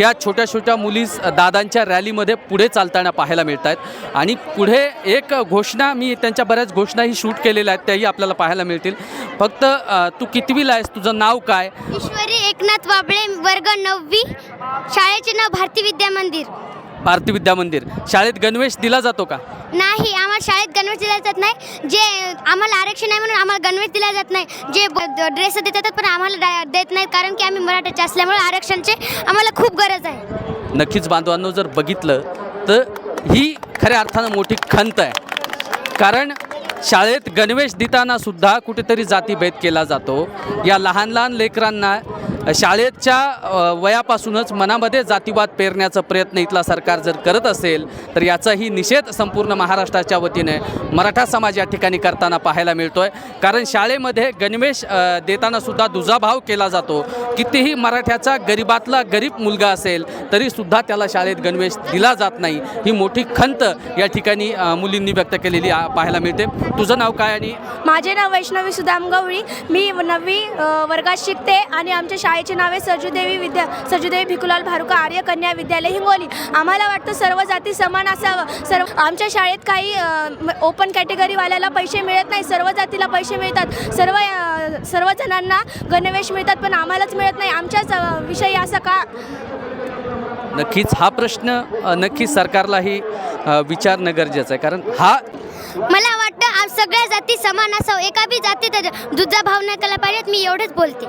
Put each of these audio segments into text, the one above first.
ह्या छोट्या छोट्या मुली दादांच्या रॅलीमध्ये पुढे चालताना पाहायला मिळत आहेत आणि पुढे एक घोषणा मी त्यांच्या बऱ्याच घोषणाही शूट केलेल्या आहेत त्याही आपल्याला पाहायला मिळतील. फक्त तू कितवीला आहेस? तुझं नाव काय? ईश्वरी एकनाथ वाबळे वर्ग नववी शाळेचे नाव भारती विद्या मंदिर. भारती विद्या मंदिर. शाळेत गणवेश दिला जातो का? नाही आम्हाला शाळेत गणवेश दिला जात नाही. जे आम्हाला आरक्षण आहे म्हणून आम्हाला गणवेश दिला जात नाही. जे ड्रेस देतात पण आम्हाला डा- देत नाहीत. कारण की आम्ही मराठीचे असल्यामुळे आरक्षणचे आम्हाला खूप गरज आहे. नक्कीच बांधवांनो जर बघितलं तर ही खऱ्या अर्थानं मोठी खंत आहे. कारण शाळेत गणवेश देताना सुद्धा कुठेतरी जातीभेद केला जातो. या लहान लहान लेकरांना शाळेच्या वयापासूनच मनामध्ये जातीवाद पेरण्याचा प्रयत्न इथला सरकार जर करत असेल तर याचाही निषेध संपूर्ण महाराष्ट्राच्या वतीने मराठा समाज या ठिकाणी करताना पाहायला मिळतोय. कारण शाळेमध्ये गणवेश देतानासुद्धा देताना सुद्धा दुजाभाव केला जातो. कितीही मराठ्याचा गरीबातला गरीब मुलगा असेल तरीसुद्धा त्याला शाळेत गणवेश दिला जात नाही. ही मोठी खंत या ठिकाणी मुलींनी व्यक्त केलेली पाहायला मिळते. तुझं नाव काय आणि माझे नाव वैष्णवी सुदाम गवळी मी नववी वर्गात शिकते आणि आमच्या शाळेचे नाव आहे सरजूदेवी विद्या सरजूदेवी भिकुलाल भारुका आर्य कन्या विद्यालय हिंगोली. आम्हाला वाटतं सर्व जाती समान असावं. सर्व आमच्या शाळेत काही ओपन कॅटेगरीवाल्याला पैसे मिळत नाही. सर्व जातीला पैसे मिळतात. सर्व सर्व जणांना गणवेश मिळतात पण आम्हालाच मिळत नाही. आमच्याच विषयी असं का? नक्कीच हा प्रश्न नक्कीच सरकारलाही विचारणं गरजेचं आहे. कारण हा मला वाटतं सगळ्या जाती समान असावं. एका बी जातीत दुजा भाव नाही केला पाहिजेत मी एवढंच बोलते.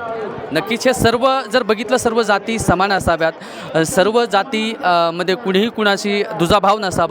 नक्कीच हे सर्व जर बघितलं सर्व जाती समान असाव्यात. सर्व जाती मध्ये कुणीही कुणाशी दुजाभाव नसावा.